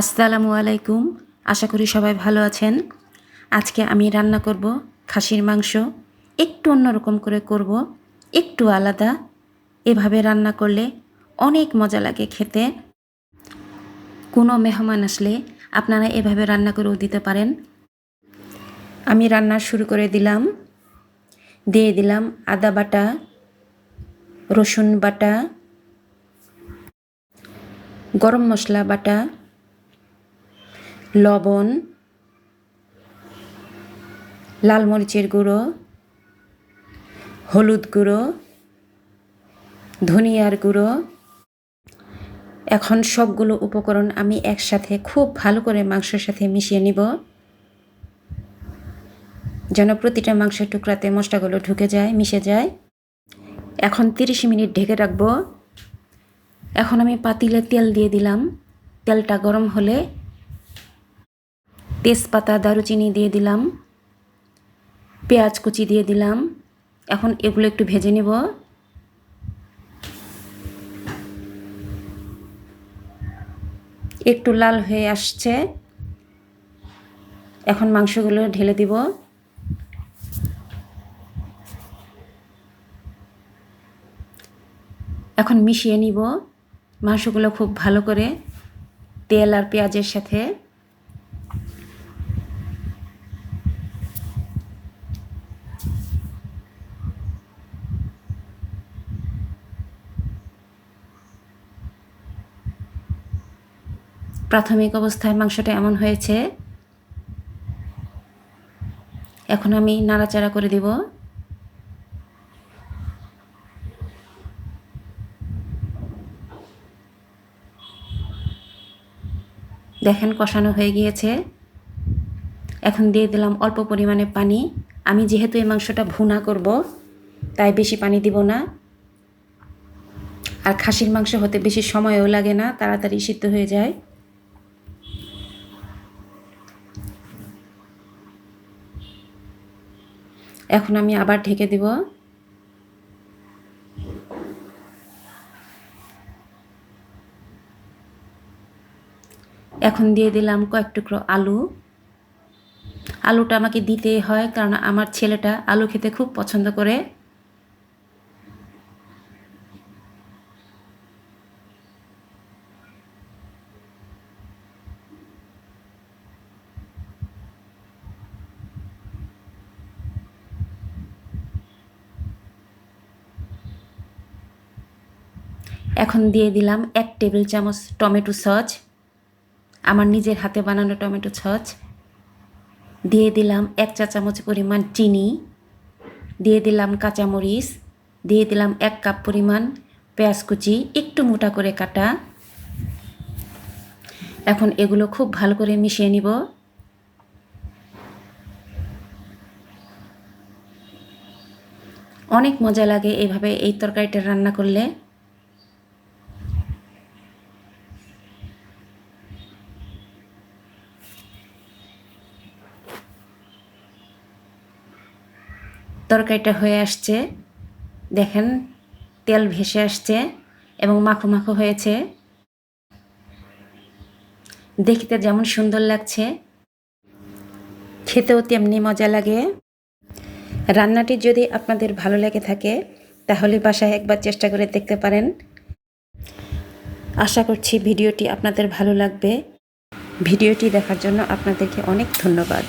আসসালামু আলাইকুম। আশা করি সবাই ভালো আছেন। আজকে আমি রান্না করব খাসির মাংস। একটু অন্যরকম করে করব, একটু আলাদা। এভাবে রান্না করলে অনেক মজা লাগে খেতে। কোনো মেহমান আসলে আপনারা এভাবে রান্না করেও দিতে পারেন। আমি রান্না শুরু করে দিলাম। দিয়ে দিলাম আদা বাটা, রসুন বাটা, গরম মশলা বাটা লবণ, লাল মরিচের গুঁড়ো, হলুদ গুঁড়ো, ধনিয়ার গুঁড়ো। এখন সবগুলো উপকরণ আমি একসাথে খুব ভালো করে মাংসের সাথে মিশিয়ে নিব। যেন প্রতিটা মাংসের টুকরাতে মশলাগুলো ঢুকে যায়, মিশে যায়। এখন তিরিশ মিনিট ঢেকে রাখব। এখন আমি পাতিলে তেল দিয়ে দিলাম। তেলটা গরম হলে তেজপাতা, দারুচিনি দিয়ে দিলাম, পেঁয়াজ কুচি দিয়ে দিলাম। এখন এগুলো একটু ভেজে নেব। একটু লাল হয়ে আসছে। এখন মাংসগুলো ঢেলে দিব। এখন মিশিয়ে নিব। মাংসগুলো খুব ভালো করে তেল আর পেঁয়াজের সাথে। প্রাথমিক অবস্থায় মাংসটা এমন হয়েছে। এখন আমি নাড়াচাড়া করে দিব। দেখেন কষানো হয়ে গিয়েছে। এখন দিয়ে দিলাম অল্প পরিমাণে পানি। আমি যেহেতু এই মাংসটা ভুনা করব, তাই বেশি পানি দিব না। আর খাসির মাংস হতে বেশি সময়ও লাগে না, তাড়াতাড়ি সিদ্ধ হয়ে যায়। এখন আমি আবার ঢেকে দিব। এখন দিয়ে দিলাম কয়েক টুকরো আলু। আলুটা আমাকে দিতেই হয়, কারণ আমার ছেলেটা আলু খেতে খুব পছন্দ করে। এখন দিয়ে দিলাম এক টেবিল চামচ টমেটো সস। আমার নিজের হাতে বানানো টমেটো সস। দিয়ে দিলাম এক চা চামচ পরিমাণ চিনি। দিয়ে দিলাম কাঁচামরিচ। দিয়ে দিলাম এক কাপ পরিমাণ পেঁয়াজ কুচি, একটু মোটা করে কাটা। এখন এগুলো খুব ভালো করে মিশিয়ে নিব। অনেক মজা লাগে এইভাবে এই তরকারিটা রান্না করলে। তরকারিটা হয়ে আসছে। দেখেন, তেল ভেসে আসছে এবং মাখো মাখো হয়েছে। দেখতে যেমন সুন্দর লাগছে, খেতেও তেমনি মজা লাগে। রান্নাটি যদি আপনাদের ভালো লেগে থাকে, তাহলে বাসায় একবার চেষ্টা করে দেখতে পারেন। আশা করছি ভিডিওটি আপনাদের ভালো লাগবে। ভিডিওটি দেখার জন্য আপনাদেরকে অনেক ধন্যবাদ।